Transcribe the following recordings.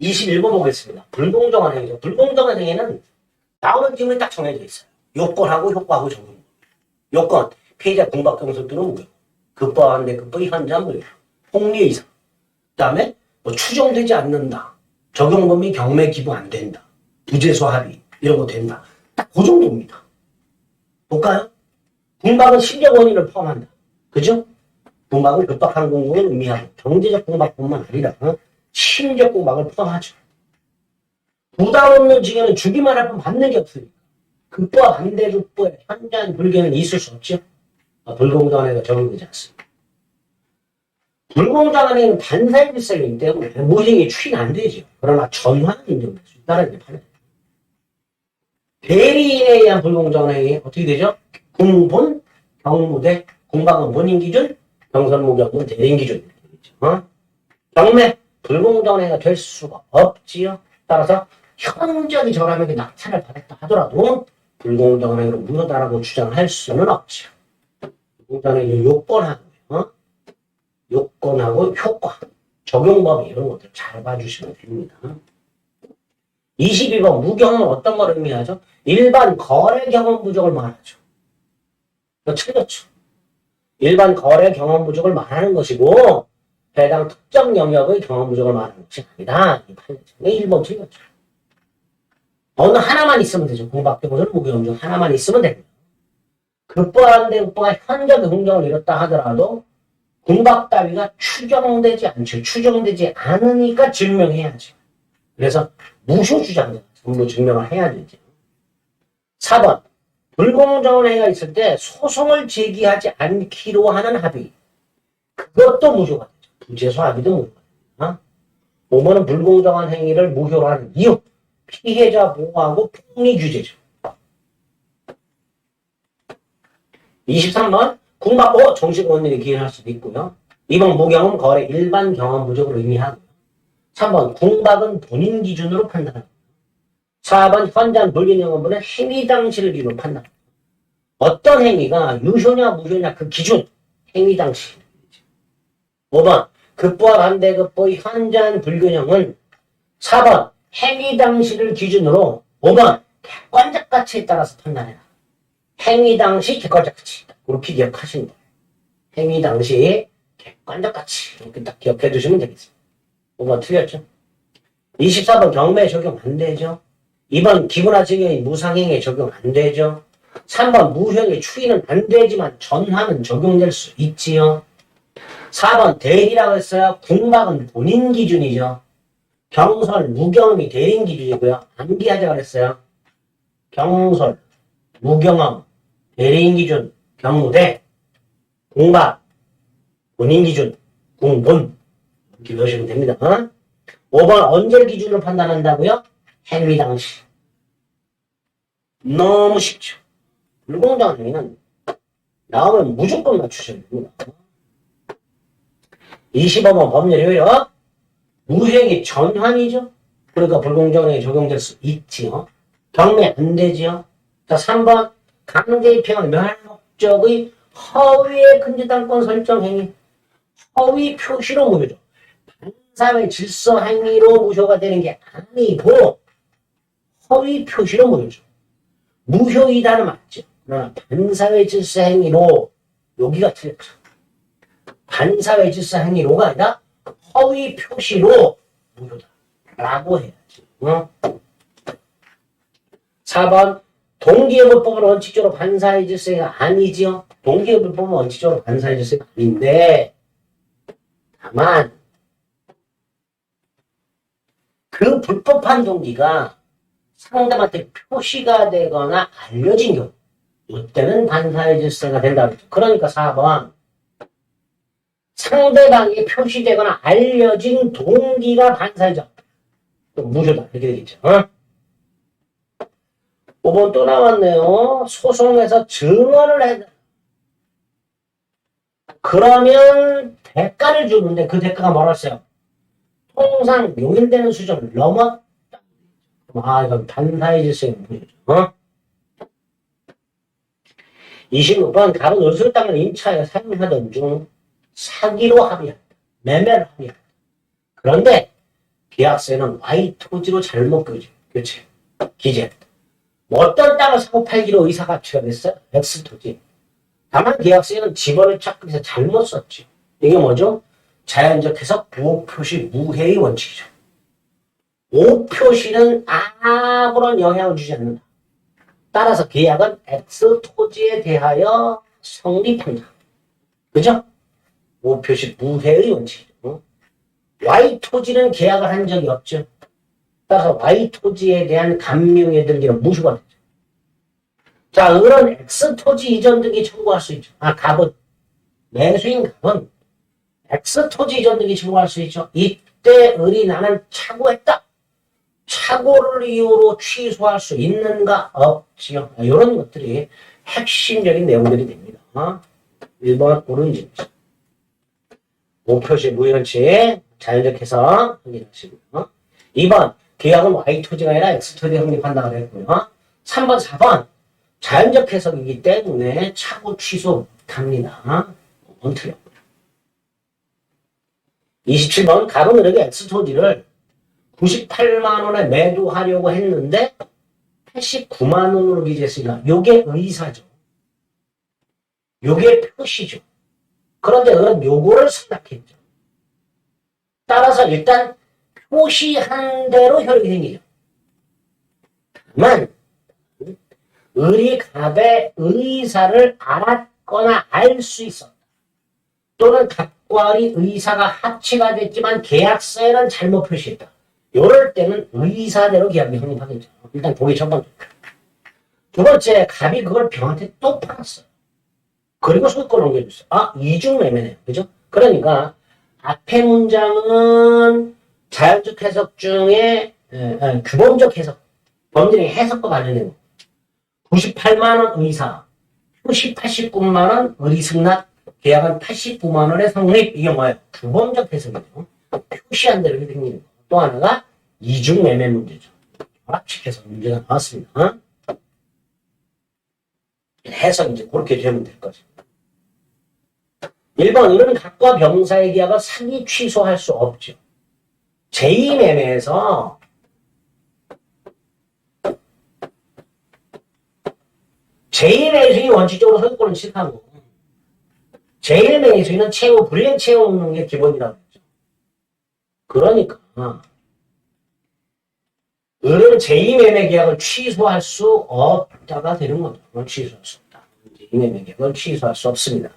21번 보겠습니다. 불공정한 행위죠. 불공정한 행위는 나오는 질문이 딱 정해져 있어요. 요건하고 효과하고 적용. 요건, 피해자 공박 경솔 또는 무효. 급보한데 급보의 현장 무효. 폭리 이상. 그 다음에 뭐 추정되지 않는다. 적용 범위 경매 기부 안 된다. 부재소 합의 이런 거 된다. 딱 그 정도입니다. 볼까요? 공박은 심리적 원인을 포함한다. 그죠? 공박은 급박한 공공을 의미하고 경제적 공박뿐만 아니라 어? 심리적 공박을 포함하죠. 부담 없는 징계는 주기만 할뿐 받는 게 없으니까. 급부와 반대 급부의 현저한 불교는 있을 수 없죠. 아, 불공정한 행위가 적용되지 않습니다. 불공정한 행위는 반사의 질서이기 때문에 무행이 추인 안 되죠. 그러나 전환은 인정될 수 있다는 게 판단. 대리인에 의한 불공정한 행위 어떻게 되죠? 공본, 경무대, 공방은 본인 기준, 경선 무경은 대리인 기준. 어? 경매, 불공정한 행위가 될 수가 없지요. 따라서 현저하게 저렴하게 낙찰을 받았다 하더라도 불공정한 행위로 무효다라고 주장할 수는 없죠. 불공정한 행위 요건하고 어? 요건하고 효과, 적용범위 이런 것들 잘 봐주시면 됩니다. 22번 무경은 어떤 걸 의미하죠? 일반 거래 경험 부족을 말하죠. 틀렸죠. 일반 거래 경험 부족을 말하는 것이고 해당 특정 영역의 경험 부족을 말하는 것이 아니다. 이 판례죠. 1번 틀렸죠. 어느 하나만 있으면 되죠. 공박대고는 무교험 중 하나만 있으면 됩니다. 급부한데 급부가 현저 긍정을 이뤘다 하더라도 공박 따위가 추정되지 않죠. 추정되지 않으니까 증명해야죠. 그래서 무효 주장자 전부 증명을 해야 되죠. 4번 불공정한 행위가 있을 때 소송을 제기하지 않기로 하는 합의 그것도 무효가. 합의도 무효가 됩니다. 5번은 불공정한 행위를 무효로 하는 이유 피해자 보호하고 폭리 규제죠. 23번 군박보 정식 원인이 기인할 수도 있고요. 2번 무경은 거래 일반 경험 부족을 의미하고요. 3번 궁박은 본인 기준으로 판단합니다. 4번 현장 불균형원분은 행위 당시를 기준으로 판단합니다. 어떤 행위가 유효냐 무효냐 그 기준 행위 당시 5번 급부와 반대급부의 현장 불균형은 4번 행위 당시를 기준으로 5번 객관적 가치에 따라서 판단해라. 행위 당시 객관적 가치 그렇게 기억하시면 돼요. 행위 당시 객관적 가치 이렇게 딱 기억해 두시면 되겠습니다. 5번 틀렸죠? 24번 경매 적용 안 되죠? 2번 기분화 증여의 무상행위 적용 안 되죠? 3번 무형의 추이는 안 되지만 전화는 적용될 수 있지요? 4번 대리라고 했어요. 궁박은 본인 기준이죠. 경설, 무경험이 대리인 기준이고요. 암기하자 그랬어요. 경설, 무경험, 대리인 기준, 경무대, 공박, 본인 기준, 공본 이렇게 넣으시면 됩니다. 어? 5번 언제를 기준으로 판단한다고요? 행위 당시. 너무 쉽죠. 불공정한 행위는 나오면 무조건 맞추셔야 됩니다. 25번 법률 효력 무행이 전환이죠. 그러니까 불공정한 행위 적용될 수 있지요. 경매 안 되지요. 자 3번 강제의 평을 멸할 목적의 허위의 근저당권 설정 행위 허위 표시로 무효죠. 반사회 질서 행위로 무효가 되는 게 아니고 허위 표시로 무효죠. 무효이다는 맞죠. 반사회 질서 행위로 여기가 틀렸죠. 반사회 질서 행위로가 아니라 허위 표시로 무효다. 라고 해야지. 어? 4번 동기부법은 원칙적으로 반사회 질서가 아니지요. 동기부법은 원칙적으로 반사회 질서가 아닌데 다만 그 불법한 동기가 상대방한테 표시가 되거나 알려진 경우 이때는 반사회 질서가 된다. 그러니까 4번 상대방이 표시되거나 알려진 동기가 반사회적 무효다 이렇게 되겠죠. 어? 5번 또 나왔네요. 소송에서 증언을 해 그러면 대가를 주는데 그 대가가 뭐랬어요? 통상 용인되는 수준을 넘었다. 아, 이건 반사의 질서의 문제죠. 어? 26번 다른 의술 땅을 임차에 사용하던 중 사기로 합의한다. 매매를 합의한다. 그런데 계약서에는 Y 토지로 잘못 교체, 기재. 뭐 어떤 땅을 사고 팔기로 의사가 취합했어요? X 토지. 다만 계약서에는 집원을 착각해서 잘못 썼죠. 이게 뭐죠? 자연적 해석 부호표시 무해의 원칙이죠. 오표시는 아무런 영향을 주지 않는다. 따라서 계약은 X 토지에 대하여 성립한다. 그죠? 오표시 무해의 원칙이죠. Y 토지는 계약을 한 적이 없죠. 따라서 Y 토지에 대한 감명의 등기는 무효가 되죠. 자, 을은 X 토지 이전 등기 청구할 수 있죠. 아, 갑은 매수인 갑은 X 토지 이전 등기 청구할 수 있죠. 이때 을이 나는 차고했다. 착오를 이유로 취소할 수 있는가 없지요. 이런 것들이 핵심적인 내용들이 됩니다. 1번 오른지입니다. 목표시 무효치 자연적 해석 확인하시고요. 2번 계약은 Y 토지가 아니라 X 토지 성립한다고 그랬고요. 3번 4번 자연적 해석이기 때문에 착오 취소 못합니다. 원 틀렸고요. 27번 갑은 을에게 X 토지를 98만 원에 매도하려고 했는데 89만 원으로 기재했으니까 요게 의사죠. 요게 표시죠. 그런데 그런 요거를 생각했죠. 따라서 일단 표시한 대로 효력이 생기죠. 다만 을이 갑의 의사를 알았거나 알 수 있었다. 또는 갑과 을이 의사가 합치가 됐지만 계약서에는 잘못 표시했다. 이럴 때는 의사대로 계약이 성립하겠죠. 일단 보기 첫 번째. 두 번째, 갑이 그걸 병한테 또 팔았어요. 그리고 소유권 옮겨줬어요. 아, 이중 매매네요. 그죠? 그러니까 앞에 문장은 자연적 해석 중에 에, 아니, 규범적 해석, 범죄의 해석과 관련된 98만 원 의사, 표시 89만 원 의승낙, 계약은 89만 원의 성립. 이게 뭐예요? 규범적 해석이죠. 표시한 대로 생기는 거. 또 하나가 이중 매매 문제죠. 결합식해서 문제가 나왔습니다. 해석 이제 그렇게 되면 될 거죠. 1번, 이런 각과 병사의 계약을 사기 취소할 수 없죠. 제2매매에서 제1매수인이 원칙적으로 소유권을 취득하고 제1매수인은 채무, 불이행 채무 없는 게 기본이라고 했죠. 그러니까 을은 제2매매 계약을 취소할 수 없다가 되는 거죠. 취소할 수 없다. 제2매매 계약을 취소할 수 없습니다.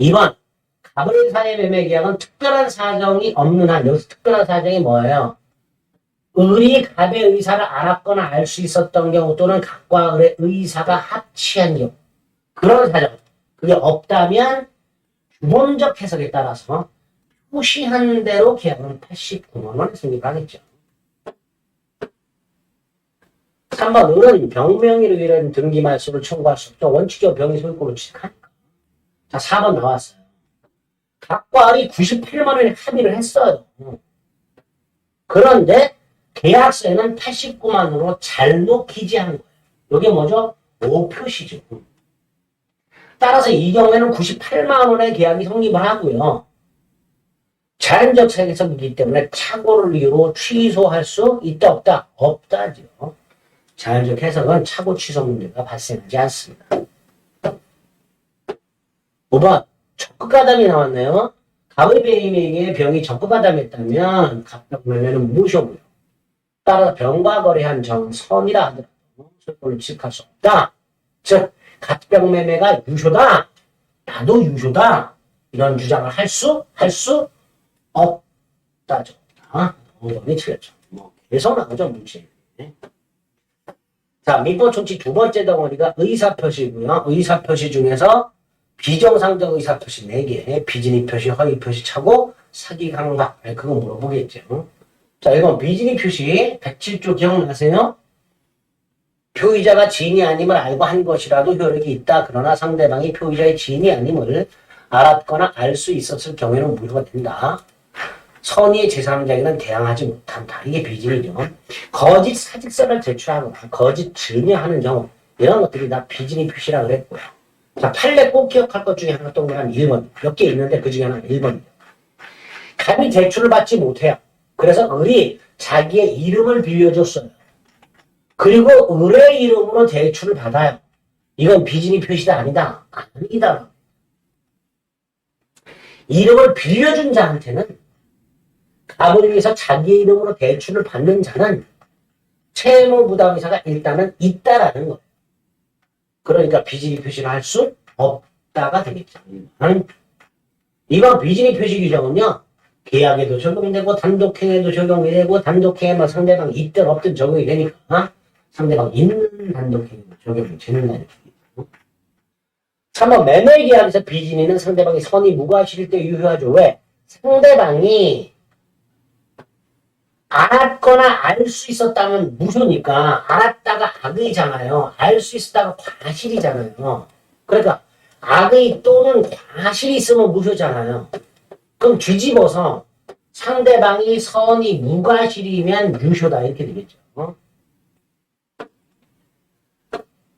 2번 갑을 사의 매매 계약은 특별한 사정이 없는 한 여기서 특별한 사정이 뭐예요? 을이 갑의 의사를 알았거나 알 수 있었던 경우 또는 갑과 을의 의사가 합치한 경우 그런 사정 그게 없다면 규범적 해석에 따라서 표시한 대로 계약은 89만 원에 성립하겠죠. 3번 을은 병명의로 이런 등기 말소를 청구할 수 없죠. 원칙적으로 병의 소유권을 취득하니까. 자 4번 나왔어요. 각과 을이 98만 원에 합의를 했어요. 그런데 계약서에는 89만 원으로 잘못 기재한 거예요. 이게 뭐죠? 오표시죠. 따라서 이 경우에는 98만 원의 계약이 성립을 하고요. 자연적 세계성이기 때문에 착오를 이유로 취소할 수 있다 없다? 없다죠. 자연적 해석은 착오 취소 문제가 발생하지 않습니다. 5번 적극가담이 나왔네요. 갑의 배임에게 병이 적극가담했다면 갑병매매는 무효고요. 따라서 병과 거래한 정 선이라 하더라도 소유권을 취득할 수 없다. 즉 갑병 매매가 유효다. 나도 유효다. 이런 주장을 할 수, 할 수 없다죠. 아, 5번이 틀렸죠. 뭐, 계속 나오죠, 문제. 네. 자, 민법 총칙 두 번째 덩어리가 의사표시고요. 의사표시 중에서 비정상적 의사표시 4개, 비진입 표시, 허위 표시 차고, 사기 강박. 네, 그거 물어보겠죠. 자, 이건 비진입 표시 107조 기억나세요? 표의자가 지인이 아님을 알고 한 것이라도 효력이 있다. 그러나 상대방이 표의자의 지인이 아님을 알았거나 알 수 있었을 경우에는 무효가 된다. 선의의 제3자에게는 대항하지 못한다. 이게 비진이죠. 거짓 사직서를 제출하거나 거짓 증여하는 경우 이런 것들이 다 비진이 표시라 그랬고요. 자, 판례 꼭 기억할 것 중에 하나 동그란 1번. 몇 개 있는데 그 중에 하나 1번입니다. 갑이 대출을 받지 못해요. 그래서 을이 자기의 이름을 빌려줬어요. 그리고 을의 이름으로 대출을 받아요. 이건 비진이 표시다 아니다. 아니다. 이름을 빌려준 자한테는 위해서 자기 이름으로 대출을 받는 자는 채무 부담 의사가 일단은 있다라는 거예요. 그러니까 비진이 표시를 할 수 없다가 되겠죠. 음. 이번 비진이 표시 규정은요. 계약에도 적용이 되고 단독행에도 적용이 되고 단독행에만 상대방이 있든 없든 적용이 되니까 상대방 있는 단독행에도 적용이 되는 거예요. 3번 매매 계약에서 비진이는 상대방이 선이 무과실일 때 유효하죠. 왜? 상대방이 알았거나 알 수 있었다면 무효니까 알았다가 악의잖아요. 알 수 있었다가 과실이잖아요. 그러니까 악의 또는 과실이 있으면 무효잖아요. 그럼 뒤집어서 상대방이 선이 무과실이면 유효다 이렇게 되겠죠.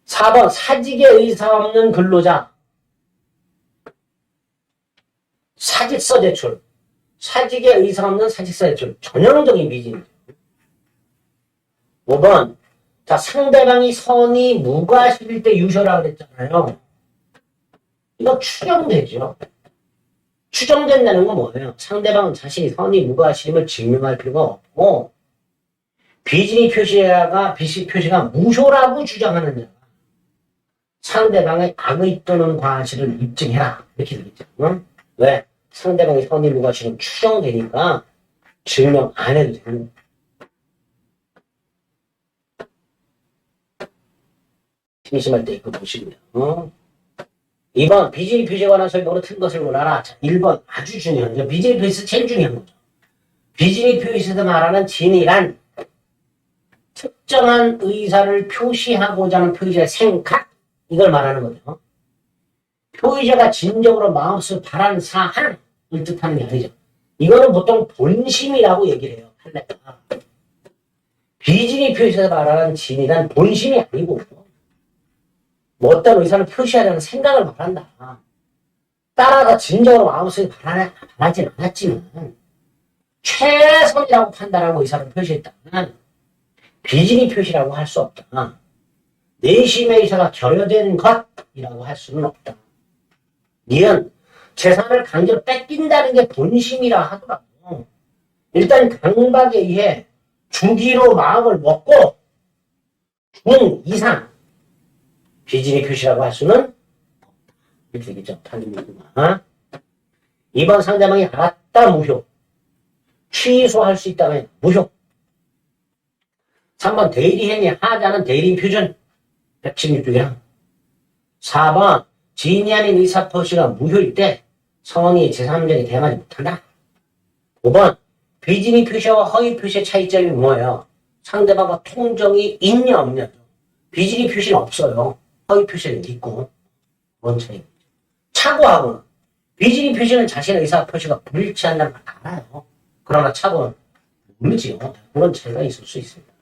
4번 사직에 의사 없는 근로자 사직서 제출 사직에 의사 없는 사직서 제출 전형적인 비진이죠. 5번 자 상대방이 선이 무과실일 때 유효라 그랬잖아요. 이거 추정되죠. 추정된다는 건 뭐예요? 상대방은 자신이 선이 무과실임을 증명할 필요가 없고 비진이 표시가 비시 표시가 무효라고 주장하는 자 상대방의 악의 또는 과실을 입증해라 이렇게 되겠죠. 응? 왜? 상대방의 선이 무과실은 추정되니까 증명 안 해도 되는 거예요. 심심할 때 이거 보시면 어? 2번 비진이 표시에 관한 설명으로 틀린 것을 몰라라. 자, 1번 아주 중요하죠. 비진이 표시에서 제일 중요한 거죠. 비진이 표시에서 말하는 진이란 특정한 의사를 표시하고자 하는 표시의 생각 이걸 말하는 거죠. 표의자가 진정으로 마음속에 바라는 사항을 뜻하는 게 아니죠. 이거는 보통 본심이라고 얘기를 해요. 판례가. 비진이 표시에서 말하는 진이란 본심이 아니고 뭐 어떤 의사를 표시하려는 생각을 말한다. 따라가 진정으로 마음속에 바라, 바라진 않았지만 최선이라고 판단하고 의사를 표시했다면 비진이 표시라고 할 수 없다. 내심의 의사가 결여된 것이라고 할 수는 없다. 니은 재산을 강제로 뺏긴다는 게 본심이라 하더라도 일단 강박에 의해 주기로 마음을 먹고 준 이상 비진이 표시라고 할 수는. 이렇게 되겠죠. 탄림이구나. 2번 상대방이 알았다 무효. 취소할 수 있다면 무효. 3번 대리행위 하자는 대리인 표준 116쪽이랑 4번 지인이 아닌 의사표시가 무효일 때 성원이 제3자에게 대응하지 못한다. 5번 비진이 표시와 허위 표시의 차이점이 뭐예요? 상대방과 통정이 있냐 없냐 비진이 표시는 없어요. 허위 표시는 있고 뭔 차이? 착오하고는 비진이 표시는 자신의 의사 표시가 불일치한다는 걸 알아요. 그러나 착오는 모르지요. 그런 차이가 있을 수 있습니다.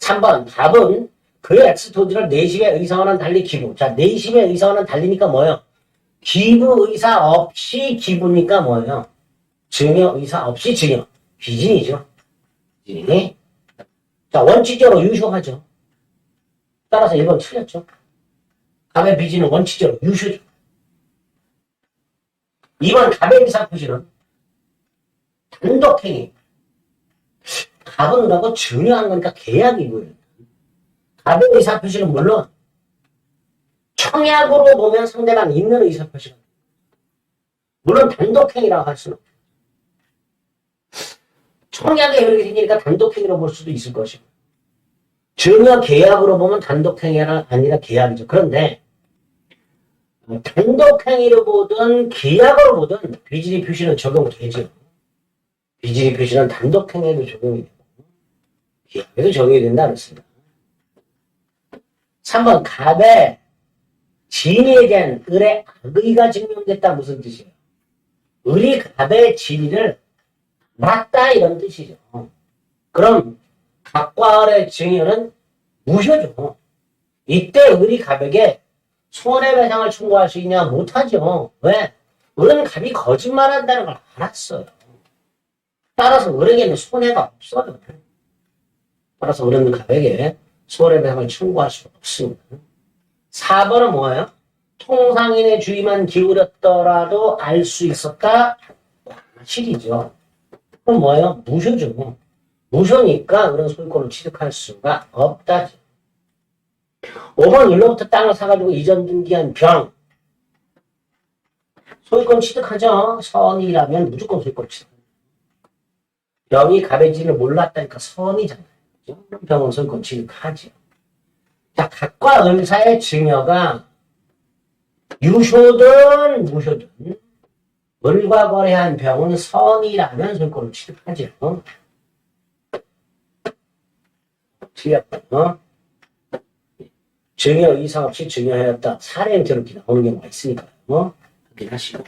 3번 답은 그 엑스토지를 내심의 의사와는 달리 기부. 자, 내심의 의사와는 달리니까 뭐예요? 기부 의사 없이 기부니까 뭐예요? 증여 의사 없이 증여. 비진이죠. 비진이. 자, 원칙적으로 유효하죠. 따라서 1번 틀렸죠. 갑의 비진은 원칙적으로 유효죠. 2번 갑의 의사 표시는 단독행위. 갑은 라고 증여한 거니까 계약이고요. 갑의 의사 표시는 물론 청약으로 보면 상대방 있는 의사 표시가 물론 단독행위라고 할 수는 없어요. 청약에 이렇게 생기니까 단독행위로 볼 수도 있을 것이고 증여 계약으로 보면 단독행위가 아니라 계약이죠. 그런데 어, 단독행위로 보든 계약으로 보든 비질이 표시는 적용되죠. 비질이 표시는 단독행위에도 적용이 되고 계약에도 적용이 된다 그랬습니다. 3번 갑의 진리에 대한 을의 악의가 증명됐다 무슨 뜻이에요? 을이 갑의 진리를 맞다 이런 뜻이죠. 그럼 갑과 을의 증여는 무효죠. 이때 을이 갑에게 손해배상을 청구할 수 있냐? 못하죠. 왜? 은은 갑이 거짓말한다는 걸 알았어요. 따라서 은에게는 손해가 없어요. 따라서 은은 갑에게 손해배상을 청구할 수 없습니다. 4번은 뭐예요? 통상인의 주의만 기울였더라도 알 수 있었다? 실이죠. 그럼 뭐예요? 무효죠. 무효니까 그런 소유권을 취득할 수가 없다. 5번 일로부터 땅을 사가지고 이전 등기한 병. 소유권 취득하죠. 선이라면 무조건 소유권 취득. 병이 갑의지를 몰랐다니까 선이잖아요. 병은 소유권 취득하죠. 자, 각과 을사의 증여가 유효든 무효든 을과 거래한 병은 선이라면 소유권을 취득하죠. 틀렸고, 증여 이상 없이 증여하였다. 사례 형태로 이렇게 나오는 경우가 있으니까요. 어? 확인하시고.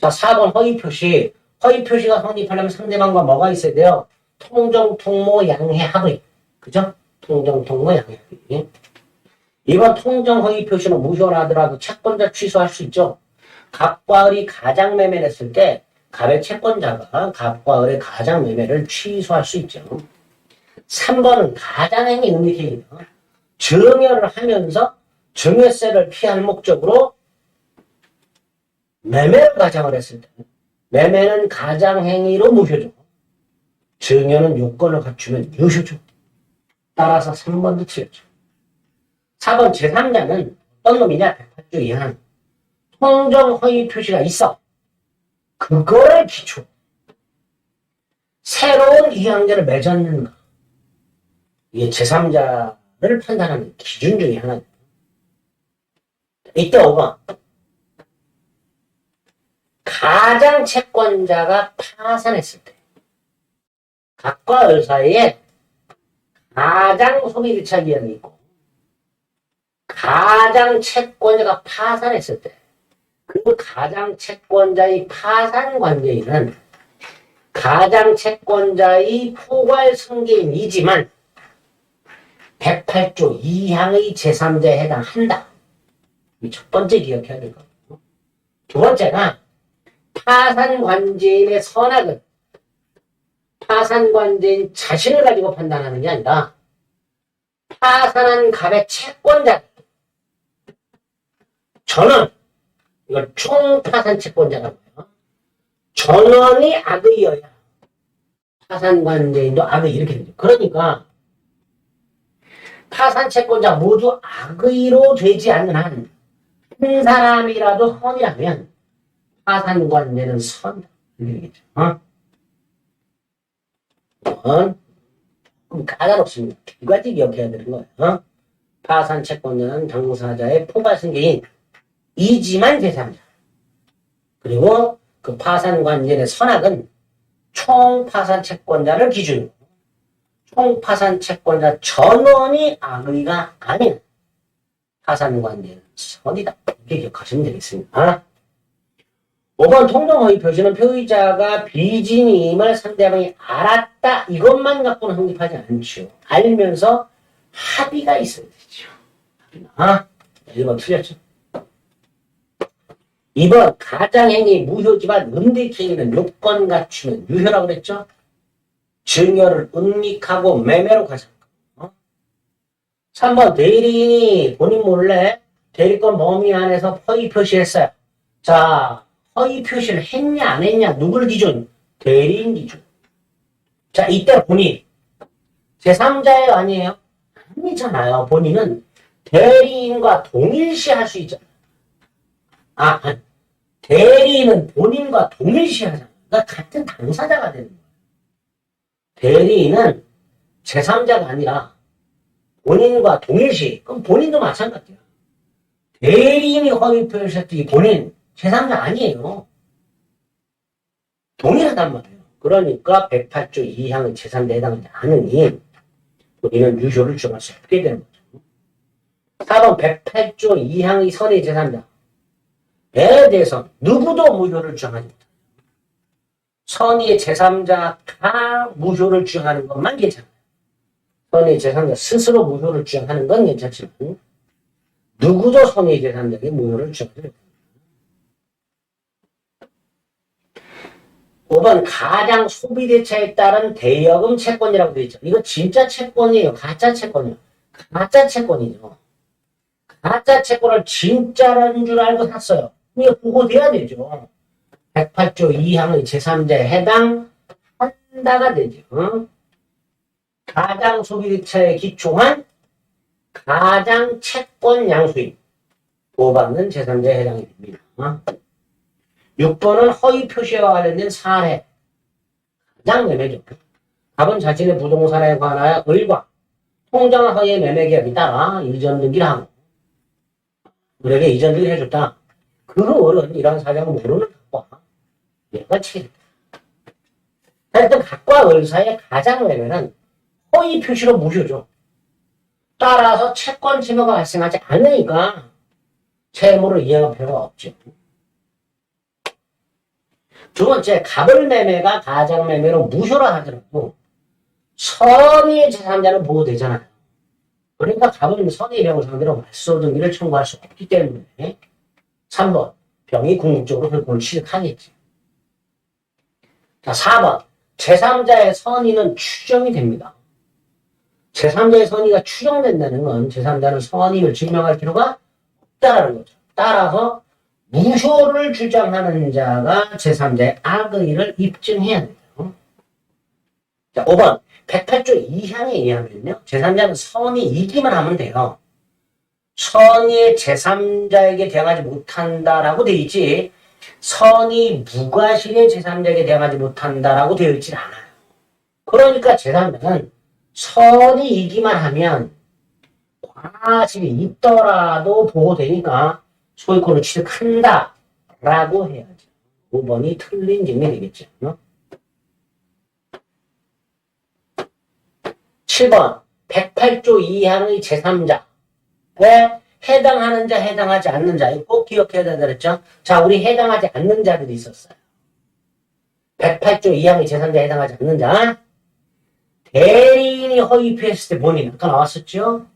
자, 4번 허위 표시. 허위 표시가 성립하려면 상대방과 뭐가 있어야 돼요? 통정, 통모, 양해, 합의. 그죠? 통정, 통모, 양해, 합의. 이번 통정 허위 표시는 무효라 하더라도 채권자 취소할 수 있죠. 갑과 을이 가장 매매를 했을 때 갑의 채권자가 갑과 을의 가장 매매를 취소할 수 있죠. 3번은 가장행위 능력행위다. 증여를 하면서 증여세를 피할 목적으로 매매를 가장을 했을 때 매매는 가장행위로 무효죠. 증여는 요건을 갖추면 유효죠. 따라서 3번도 틀렸죠. 4번 제3자는 어떤 놈이냐? 108조 이하는 통정 허위 표시가 있어. 그거를 기초. 새로운 이양자를 맺었는가. 이게 제3자를 판단하는 기준 중에 하나입니다. 이때 5번. 가장 채권자가 파산했을 때. 각과 을 사이에 가장 소비일차 기한이 있고, 가장 채권자가 파산했을 때, 그리고 가장 채권자의 파산 관계인은 가장 채권자의 포괄 승계인이지만 108조 2항의 제3자에 해당한다. 이 첫 번째 기억해야 될 거고. 두 번째가 파산 관계인의 선악은 파산 관계인 자신을 가지고 판단하는 게 아니라 파산한 갑의 채권자 전원 이걸 총파산 채권자라고 해요. 전원이 악의여야 파산 관계인도 악의 이렇게 되죠. 그러니까 파산 채권자 모두 악의로 되지 않는 한, 한 사람이라도 선이라면 파산 관계는 선이다. 이렇게 되겠죠. 어? 이건 조금 까다롭습니다. 두 가지 기억해야 되는 거예요. 어? 파산 채권자는 당사자의 포괄 승계인 이지만 제3자. 그리고 그 파산 관계의 선악은 총 파산 채권자를 기준으로 총 파산 채권자 전원이 악의가 아닌 파산 관계는 선이다. 이렇게 기억하시면 되겠습니다. 5번 통정허위 표시는 표의자가 비진임을 상대방이 알았다 이것만 갖고는 성립하지 않죠. 알면서 합의가 있어야 되죠. 아, 1번 틀렸죠. 2번 가장행위 무효지만 음득행위는 요건 갖추면 유효라고 그랬죠. 증여를 은닉하고 매매로. 어? 3번 대리인이 본인 몰래 대리권 범위 안에서 허위 표시했어요. 자, 허위 표시를 했냐 안 했냐 누굴 기준? 대리인 기준. 자, 이때 본인 제3자예요 아니에요? 아니잖아요. 본인은 대리인과 동일시 할 수 있잖아요. 아, 아니. 대리인은 본인과 동일시 하잖아요. 그러니까 같은 당사자가 되는 거예요. 대리인은 제3자가 아니라 본인과 동일시, 그럼 본인도 마찬가지야. 대리인이 허위 표시했더니 본인 제3자 아니에요. 동일하단 말이에요. 그러니까 108조 2항은 제3자에 해당하지 않으니 본인은 유효를 주장할 수 없게 되는 거죠. 4번 108조 2항의 선의 제3자. 에 대해서 누구도 무효를 주장하지 못합니다. 선의의 제3자가 무효를 주장하는 것만 괜찮아요. 선의의 제3자 스스로 무효를 주장하는 건 괜찮지만 누구도 손해 제3자에게 무효를 주어야 됩니다. 5번 가장 소비대차에 따른 대여금 채권이라고 되어 있죠. 이거 진짜 채권이에요. 가짜 채권이요. 가짜 채권이죠. 가짜 채권을 진짜라는 줄 알고 샀어요. 이거 보고돼야 되죠. 108조 2항의 제3자에 해당 한다가 되죠. 어? 가장 소비대차에 기초한 가장 채권 양수인 보호받는 제3자에 해당이 됩니다. 어? 6번은 허위 표시와 관련된 사례. 가장 매매죠. 답은 자신의 부동산에 관하여 을과 통장 허위 매매 계약에 따라 이전 등기를 하고 을에게 이전 등기를 해줬다. 그 을은 이런 사정을 모르는 각과 얘가 치겠다. 하여튼 각과 을 사이의 가장 매매는 허위 표시로 무효죠. 따라서 채권 침해가 발생하지 않으니까 채무를 이행할 필요가 없죠. 두 번째, 갑을 매매가 가장 매매로 무효라 하더라도 선의의 제3자는 보호되잖아요. 그러니까 갑은 선의 병을 상대로 말소 등기를 청구할 수 없기 때문에 3번, 병이 궁극적으로 혈권을 취득하겠지. 자, 4번, 제3자의 선의는 추정이 됩니다. 제3자의 선의가 추정된다는 건 제3자는 선의를 증명할 필요가 없다라는 거죠. 따라서 무효를 주장하는 자가 제3자의 악의를 입증해야 돼요. 자, 5번. 108조 2항에 의하면요. 제3자는 선이 이기만 하면 돼요. 선이 제3자에게 대항하지 못한다라고 되어 있지, 선이 무과실의 제3자에게 대항하지 못한다라고 되어 있진 않아요. 그러니까 제3자는 선이 이기만 하면 과실이 있더라도 보호되니까 소유권을 취득한다. 라고 해야죠. 5번이 틀린 증명이 되겠죠. 어? 7번. 108조 이하의 제3자에 해당하는 자, 해당하지 않는 자. 꼭 기억해야 된다 그랬죠? 자, 우리 해당하지 않는 자들이 있었어요. 108조 이하의 제3자에 해당하지 않는 자. 대리인이 허위표했을 때 본인, 아까 나왔었죠?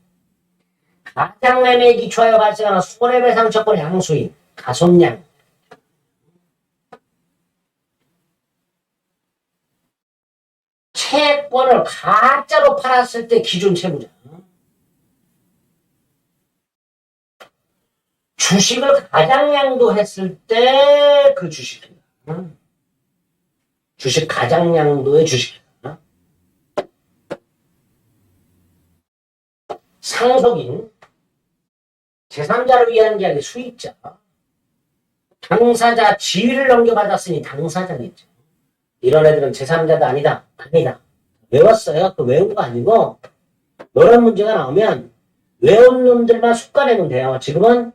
가장매매에 기초하여 발생하는 손해배상 처벌의 양수인 가손량 채권을 가짜로 팔았을 때 기준 채무자 주식을 가장량도 했을 때 그 주식입니다. 주식 가장량도의 주식입니다. 상속인 제3자를 위한 계약의 수익자, 당사자 지위를 넘겨받았으니 당사자겠죠. 이런 애들은 제3자도 아니다. 아니다. 외웠어요. 또 외운 거 아니고 이런 문제가 나오면 외운 놈들만 숙가내면 돼요. 지금은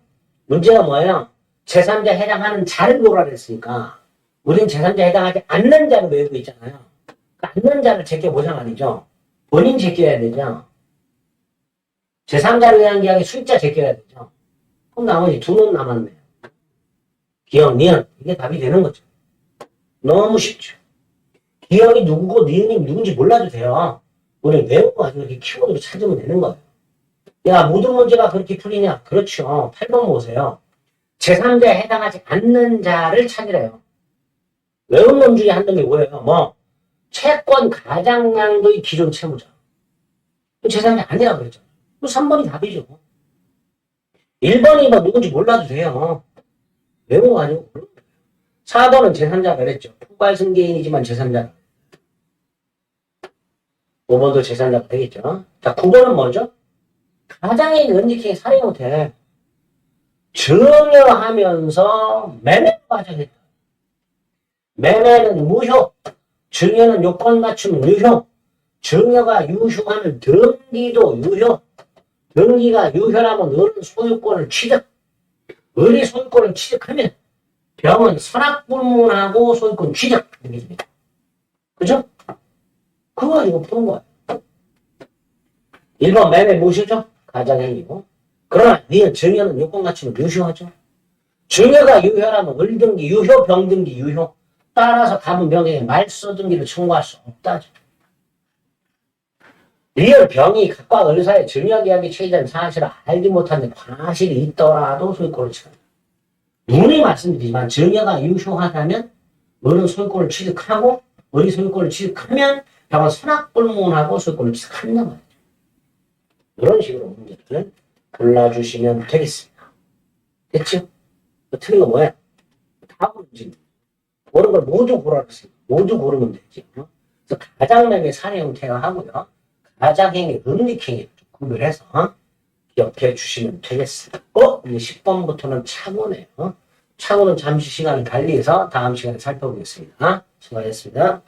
문제가 뭐예요? 제3자 해당하는 자를 보라 그랬으니까 우린 제3자 해당하지 않는 자를 외우고 있잖아요. 그 않는 자를 제껴보자 말이죠. 본인 제껴야 되죠. 제3자를 위한 계약의 수익자 제껴야 되죠. 그럼 나머지 두 놈 남았네요. 기억, 니은. 이게 답이 되는 거죠. 너무 쉽죠. 기억이 누구고 니은이 누군지 몰라도 돼요. 우리 외우고 가지고 이렇게 키워드로 찾으면 되는 거예요. 야, 모든 문제가 그렇게 풀리냐? 그렇죠. 8번 보세요. 제3자에 해당하지 않는 자를 찾으래요. 외운 놈 중에 한 놈이 뭐예요? 뭐, 채권 가장량도의 기존 채무자. 제3자 아니라고 그랬죠. 3번이 답이죠. 1번이 뭐 누군지 몰라도 돼요. 외우고 가지고. 4번은 제3자가 그랬죠. 폭발 승계인이지만 제3자. 5번도 제3자가 되겠죠. 자, 9번은 뭐죠? 가장이 은직행위 살인 못해. 증여하면서 매매 과정했다. 매매는 무효. 증여는 요건 맞춤 유효. 증여가 유효하면 등기도 유효. 등기가 유효라면 은 소유권을 취득. 을이 소유권을 취득하면 병은 선악불문하고 소유권 취득. 그죠? 그거 가지고 푸는 거예요. 1번 매매 무효죠? 가장행위고. 그러나 니은 증여는 요건 갖추면 유효하죠. 증여가 유효라면 을등기 유효, 병등기 유효. 따라서 가문 병에게 말소 등기를 청구할 수 없다죠. 리얼 병이 각과 의사의 증여계약이 체결된 사실을 알지 못하는 과실이 있더라도 소유권을 취한다. 눈에 말씀드리지만 증여가 유효하다면 어른 소유권을 취득하고 어리 소유권을 취득하면 병은 선악불문하고 소유권을 취득한단 말이죠. 이런 식으로 문제를 골라주시면 되겠습니다. 됐죠? 그 틀린 거 뭐야? 다 고르지. 고른 걸 모두 고르겠습니다. 모두 고르면 되지. 어? 그래서 가장명의 사례 형태가 하고요. 가장행위, 음닉행위 좀 구별해서 어? 기억해 주시면 되겠습니다. 어? 이제 10번부터는 차고네요. 차고는 잠시 시간을 달리해서 다음 시간에 살펴보겠습니다. 수고하셨습니다.